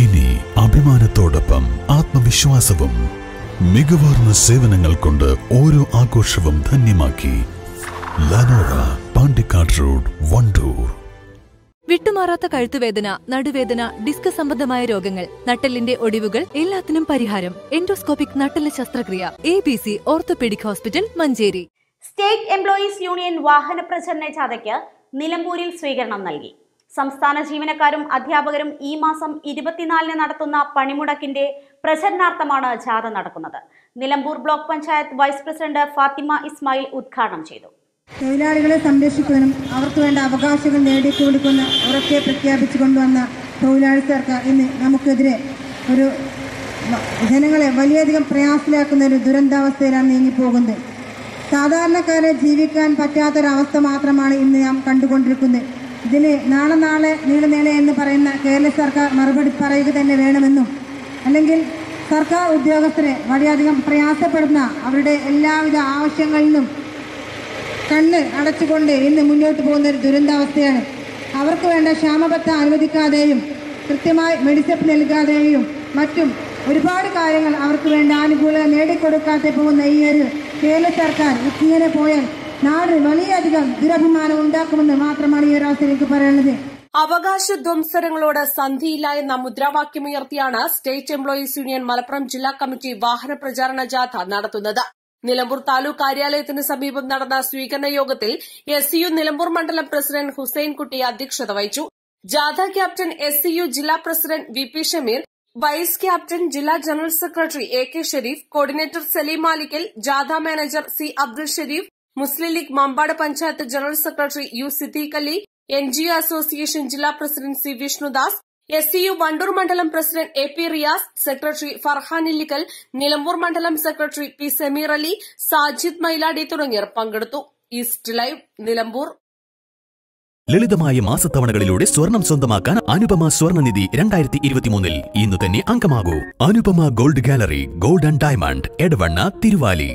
ഇനി അഭിമാനത്തോടൊപ്പം ആത്മവിശ്വാസവും മികവാർന്ന സേവനങ്ങൾ കൊണ്ട് ഓരോ ആഘോഷവും ധന്യമാക്കി ലനോറ പാണ്ടിക്കാട് റോഡ് വണ്ടൂർ. വിട്ടുമാറാത്ത കഴുത്തുവേദന നടുവേദന ഡിസ്ക് സംബന്ധമായ രോഗങ്ങൾ നട്ടലിന്റെ ഒടിവുകൾ എല്ലാത്തിനും പരിഹാരം. എൻഡോസ്കോപ്പിക് നട്ടൽ ശസ്ത്രക്രിയ A B C orthopaedic hospital Manjeri. State Employees Union വാഹന പ്രചരണ ജാഥയ്ക്ക് നിലമ്പൂരിൽ സ്വീകരണം നൽകി. സംസ്ഥാന ജീവനക്കാരും അധ്യാപകരും ഈ മാസം ഇരുപത്തിനാലിന് നടത്തുന്ന പണിമുടക്കിന്റെ പ്രചരണാർത്ഥമാണ് ജാഥ നടക്കുന്നത്. Nilambur block panchayat vice president Fathima Ismail ഉദ്ഘാടനം ചെയ്തു. തൊഴിലാളികളെ സംരക്ഷിക്കാനും അവർക്ക് വേണ്ട അവകാശങ്ങൾ നേടിക്കൊടുക്കുന്ന ഉറക്കെ പ്രഖ്യാപിച്ചു കൊണ്ടുവന്ന തൊഴിലാളി സർക്കാർ ഇന്ന് നമുക്കെതിരെ ഒരു ജനങ്ങളെ വലിയധികം പ്രയാസത്തിലാക്കുന്ന ഒരു ദുരന്താവസ്ഥയിലാണ് നീങ്ങിപ്പോകുന്നത്. സാധാരണക്കാരെ ജീവിക്കാൻ പറ്റാത്തൊരവസ്ഥ മാത്രമാണ് ഇന്ന് നാം കണ്ടുകൊണ്ടിരിക്കുന്നത്. ഇതിന് നാളെ നാളെ നീളെ എന്ന് പറയുന്ന കേരള സർക്കാർ മറുപടി പറയുക തന്നെ വേണമെന്നും അല്ലെങ്കിൽ സർക്കാർ ഉദ്യോഗസ്ഥരെ വളരെയധികം പ്രയാസപ്പെടുന്ന അവരുടെ എല്ലാവിധ ആവശ്യങ്ങളിലും കണ്ണ് അടച്ചുകൊണ്ട് ഇന്ന് മുന്നോട്ട് പോകുന്ന ഒരു ദുരന്താവസ്ഥയാണ്. അവർക്ക് വേണ്ട ക്ഷാമബത്ത അനുവദിക്കാതെയും കൃത്യമായി മെഡിസിപ്പ് നൽകാതെയും മറ്റും ഒരുപാട് കാര്യങ്ങൾ അവർക്ക് വേണ്ട ആനുകൂല്യങ്ങൾ നേടിക്കൊടുക്കാതെ പോകുന്ന ഈ ഒരു കേരള സർക്കാർ ഇങ്ങനെ പോയാൽ നാട് വലിയധികം ദുരഭിമാനം ഉണ്ടാക്കുമെന്ന് മാത്രമാണ് ഈ ഒരു അവസരം എനിക്ക് പറയാനുള്ളത്. അവകാശ ധ്വംസനങ്ങളോട് സന്ധിയില്ല എന്ന മുദ്രാവാക്യമുയർത്തിയാണ് സ്റ്റേറ്റ് എംപ്ലോയീസ് യൂണിയൻ മലപ്പുറം ജില്ലാ കമ്മിറ്റി വാഹന പ്രചാരണ ജാഥ നടത്തുന്നത്. നിലമ്പൂർ താലൂക്ക് കാര്യാലയത്തിന് സമീപം നടന്ന സ്വീകരണ യോഗത്തിൽ എസ് യു നിലമ്പൂർ മണ്ഡലം പ്രസിഡന്റ് ഹുസൈൻകുട്ടി അധ്യക്ഷത വഹിച്ചു. ജാഥ ക്യാപ്റ്റൻ എസ് യു ജില്ലാ president V P Shameer vice captain ജില്ലാ general secretary A K Sharif coordinator Salim Malikkal ജാഥ manager C Abdul Sharif Muslim League Mampad panchayat general secretary U Siddique Ali N G O association ജില്ലാ president C Vishnudas S C U Vandoor മണ്ഡലം president A P Riyas secretary Farhan Illikkal Nilambur മണ്ഡലം secretary P Sameer Ali Sajid Mailadi തുടങ്ങിയവർ പങ്കെടുത്തു. East Live Nilambur. ലളിതമായ മാസത്തവണകളിലൂടെ സ്വർണം സ്വന്തമാക്കാൻ അനുപമ സ്വർണനിധി രണ്ടായിരത്തി ഇരുപത്തിമൂന്നിൽ ഇന്ന് തന്നെ അംഗമാകൂ. Anupama gold gallery gold and diamond Edavanna Thiruvali.